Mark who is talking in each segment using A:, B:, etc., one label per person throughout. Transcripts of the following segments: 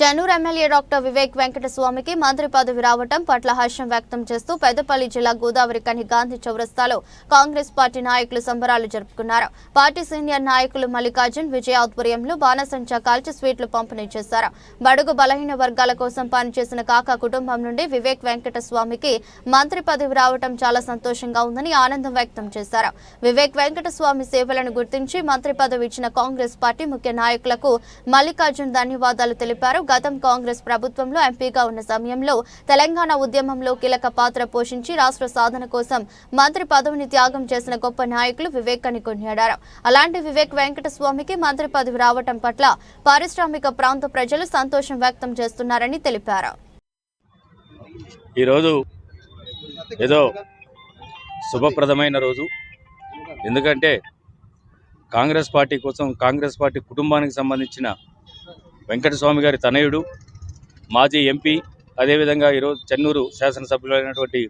A: Chennur MLA doctor Vivek వెంకటస్వామికి మంత్రి పదవి రావటం పట్ల హర్షం వ్యక్తం చేస్తూ పెద్దపల్లి జిల్లా గోదావరి కని గాంధీ చౌరస్తాలో కాంగ్రెస్ పార్టీ నాయకులు సంబరాలు జరుపుకున్నారు. పార్టీ సీనియర్ నాయకులు మల్లికార్జున్ విజయ్ ఆధ్వర్యంలో బాణసంచా కాల్చి స్వీట్లు పంపిణీ చేశారు. బడుగు బలహీన వర్గాల కోసం పనిచేసిన కాకా కుటుంబం నుండి వివేక్ వెంకటస్వామికి మంత్రి పదవి రావటం చాలా సంతోషంగా ఉందని ఆనందం వ్యక్తం చేశారు. వివేక్ వెంకటస్వామి సేవలను గుర్తించి మంత్రి పదవి ఇచ్చిన కాంగ్రెస్ పార్టీ ముఖ్య నాయకులకు మల్లికార్జున్ ధన్యవాదాలు తెలిపారు. గతం కాంగ్రెస్ ప్రభుత్వంలో ఎంపీగా ఉన్న సమయంలో తెలంగాణ ఉద్యమంలో కీలక పాత్ర పోషించి రాష్ట్ర సాధన కోసం మంత్రి పదవిని త్యాగం చేసిన గొప్ప నాయకులు వివేక్ అని కొనియాడారు. అలాంటి వివేక్ వెంకటస్వామికి మంత్రి పదవి రావటం పట్ల పారిశ్రామిక ప్రాంత ప్రజలు సంతోషం వ్యక్తం చేస్తున్నారని తెలిపారు.
B: ఈరోజు ఏదో శుభప్రదమైన రోజు. ఎందుకంటే కాంగ్రెస్ పార్టీ కోసం కాంగ్రెస్ పార్టీ కుటుంబానికి సంబంధించిన వెంకటస్వామి గారి తనయుడు మాజీ ఎంపీ అదేవిధంగా ఈరోజు చెన్నూరు శాసనసభ్యులైనటువంటి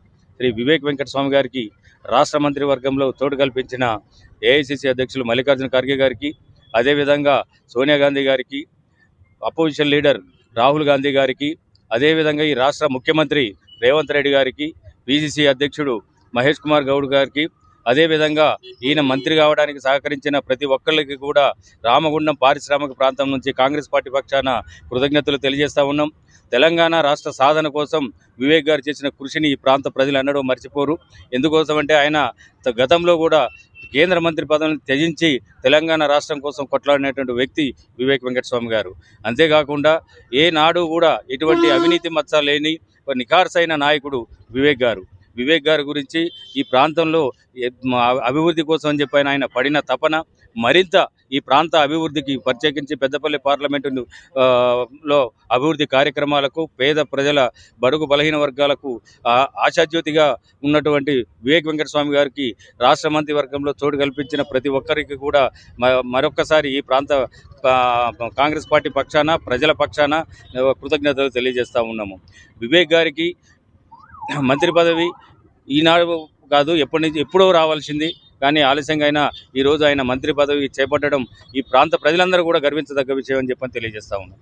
B: శ్రీ వివేక్ వెంకటస్వామి గారికి రాష్ట్ర మంత్రివర్గంలో తోడు కల్పించిన ఏఐసిసి అధ్యక్షులు మల్లికార్జున ఖర్గే గారికి అదేవిధంగా సోనియా గాంధీ గారికి అపోజిషన్ లీడర్ రాహుల్ గాంధీ గారికి అదేవిధంగా ఈ రాష్ట్ర ముఖ్యమంత్రి రేవంత్ రెడ్డి గారికి పిసిసి అధ్యక్షుడు మహేష్ కుమార్ గౌడ్ గారికి అదేవిధంగా ఈయన మంత్రి కావడానికి సహకరించిన ప్రతి ఒక్కరికి కూడా రామగుండం పారిశ్రామిక ప్రాంతం నుంచి కాంగ్రెస్ పార్టీ పక్షాన కృతజ్ఞతలు తెలియజేస్తా ఉన్నాం. తెలంగాణ రాష్ట్ర సాధన కోసం వివేక్ గారు చేసిన కృషిని ఈ ప్రాంత ప్రజలు ఎన్నడూ మర్చిపోరు. ఎందుకోసమంటే ఆయన గతంలో కూడా కేంద్ర మంత్రి పదవిని త్యజించి తెలంగాణ రాష్ట్రం కోసం కొట్లాడినటువంటి వ్యక్తి వివేక్ వెంకటస్వామి గారు. అంతేకాకుండా ఏ నాడు కూడా ఎటువంటి అవినీతి మచ్చ లేని నిఖార్సైన నాయకుడు వివేక్ గారు. వివేక్ గారి గురించి ఈ ప్రాంతంలో అభివృద్ధి కోసం అని చెప్పి ఆయన పడిన తపన మరింత ఈ ప్రాంత అభివృద్ధికి ప్రత్యేకించి పెద్దపల్లి పార్లమెంటు లో అభివృద్ధి కార్యక్రమాలకు పేద ప్రజల బడుగు బలహీన వర్గాలకు ఆశాజ్యోతిగా ఉన్నటువంటి వివేక్ వెంకటస్వామి గారికి రాష్ట్ర మంత్రి వర్గంలో చోటు కల్పించిన ప్రతి ఒక్కరికి కూడా మ- మరొక్కసారి ఈ ప్రాంత కాంగ్రెస్ పార్టీ పక్షాన ప్రజల పక్షాన కృతజ్ఞతలు తెలియజేస్తూ ఉన్నాము. వివేక్ గారికి మంత్రి పదవి ఈనాడు కాదు ఎప్పటి నుంచి ఎప్పుడో రావాల్సింది. కానీ ఆలస్యంగా అయినా ఈరోజు ఆయన మంత్రి పదవి చేపట్టడం ఈ ప్రాంత ప్రజలందరూ కూడా గర్వించదగ్గ విషయం అని చెప్పని తెలియజేస్తా ఉన్నాం.